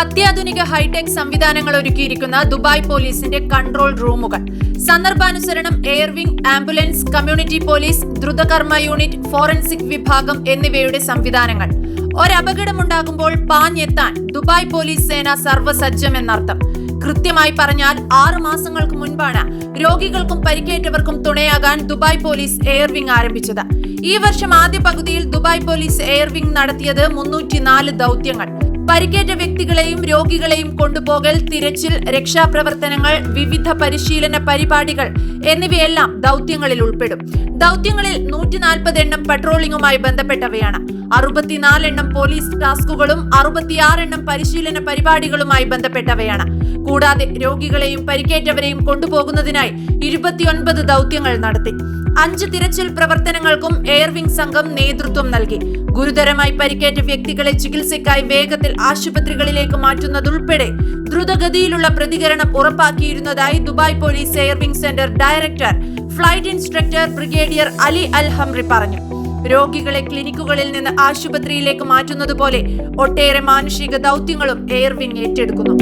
അത്യാധുനിക ഹൈടെക് സംവിധാനങ്ങൾ ഒരുക്കിയിരിക്കുന്ന ദുബായ് പോലീസിന്റെ കൺട്രോൾ റൂമുകൾ. സന്ദർഭാനുസരണം air wing ambulance community police ദ്രുതകർമ്മ unit forensic വിഭാഗം എന്നിവയുടെ സംവിധാനങ്ങൾ. ഒരപകടമുണ്ടാകുമ്പോൾ പാഞ്ഞെത്താൻ ദുബായ് പോലീസ് സേന സർവസജ്ജമെന്നർത്ഥം കൃത്യമായി പറഞ്ഞാൽ ആറു മാസങ്ങൾക്ക് മുൻപാണ് രോഗികൾക്കും പരിക്കേറ്റവർക്കും തുണയാകാൻ ദുബായ് പോലീസ് എയർവിംഗ് ആരംഭിച്ചത്. ഈ വർഷം ആദ്യ പകുതിയിൽ ദുബായ് പോലീസ് എയർവിംഗ് നടത്തിയത് മുന്നൂറ്റിനാല് ദൗത്യങ്ങൾ. പരിക്കേറ്റ വ്യക്തികളെയും രോഗികളെയും കൊണ്ടുപോകൽ തിരച്ചിൽ രക്ഷാപ്രവർത്തനങ്ങൾ വിവിധ പരിശീലന പരിപാടികൾ എന്നിവയെല്ലാം ദൗത്യങ്ങളിൽ ഉൾപ്പെടും. ദൗത്യങ്ങളിൽ നൂറ്റിനാൽപ്പത് എണ്ണം പട്രോളിംഗുമായി ബന്ധപ്പെട്ടവയാണ്. അറുപത്തിനാലെണ്ണം പോലീസ് ടാസ്കുകളും അറുപത്തിയാറെണ്ണം പരിശീലന പരിപാടികളുമായി ബന്ധപ്പെട്ടവയാണ്. കൂടാതെ രോഗികളെയും പരിക്കേറ്റവരെയും കൊണ്ടുപോകുന്നതിനായി ഇരുപത്തിയൊൻപത് ദൗത്യങ്ങൾ നടത്തി. അഞ്ച് തിരച്ചിൽ പ്രവർത്തനങ്ങൾക്കും എയർവിംഗ് സംഘം നേതൃത്വം നൽകി. ഗുരുതരമായി പരിക്കേറ്റ വ്യക്തികളെ ചികിത്സയ്ക്കായി വേഗത്തിൽ ആശുപത്രികളിലേക്ക് മാറ്റുന്നതുൾപ്പെടെ ദ്രുതഗതിയിലുള്ള പ്രതികരണം ഉറപ്പാക്കിയിരുന്നതായി Dubai police air wing centre director flight instructor brigadier Ali Al Hamri പറഞ്ഞു. രോഗികളെ ക്ലിനിക്കുകളിൽ നിന്ന് ആശുപത്രിയിലേക്ക് മാറ്റുന്നതുപോലെ ഒട്ടേറെ മാനുഷിക ദൗത്യങ്ങളും എയർവിംഗ് ഏറ്റെടുക്കുന്നു.